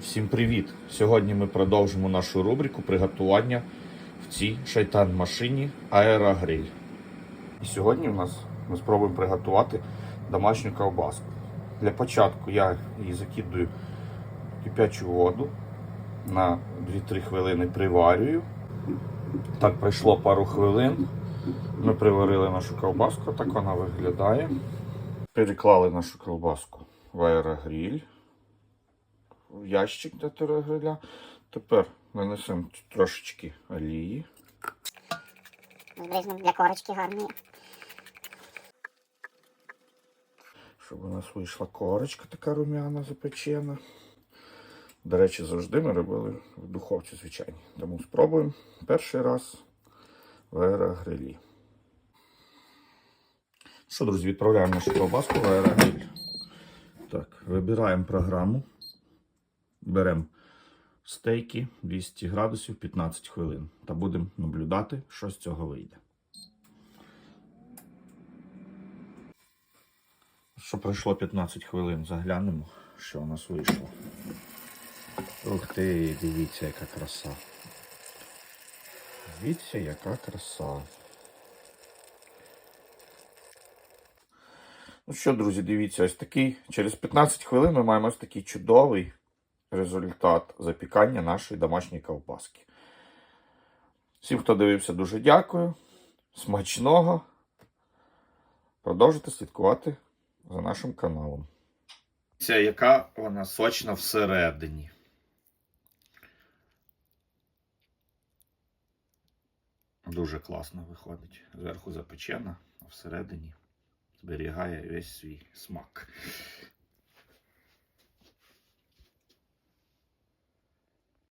Всім привіт! Сьогодні ми продовжимо нашу рубрику приготування в цій шайтан-машині Аерогриль. І сьогодні у нас ми спробуємо приготувати домашню ковбаску. Для початку я її закидую в кип'ячу воду на 2-3 хвилини приварюю. Так пройшло пару хвилин. Ми приварили нашу ковбаску, так вона виглядає. Переклали нашу ковбаску в аерогриль в ящик для терогриля. Тепер нанесемо трошечки олії. Збризну для корочки гарної. щоб у нас вийшла корочка така рум'яна запечена. До речі, завжди ми робили в духовці, звичайно. Тому спробуємо перший раз в аерогрилі. Що, друзі, відправляємо нашу ковбаску в аерогриль. Так, вибираємо програму. Беремо стейки 200 градусів 15 хвилин. Та будемо наблюдати, що з цього вийде. Що пройшло 15 хвилин, заглянемо, що у нас вийшло. Ух ти, дивіться, яка краса. Дивіться, яка краса. Ну що, друзі, дивіться, ось такий. Через 15 хвилин ми маємо ось такий чудовий результат запікання нашої домашньої ковбаски. Всім, хто дивився, дуже дякую. Смачного. Продовжуйте слідкувати за нашим каналом. Ця яка вона сочна всередині. Дуже класно виходить. Зверху запечена, а всередині зберігає весь свій смак.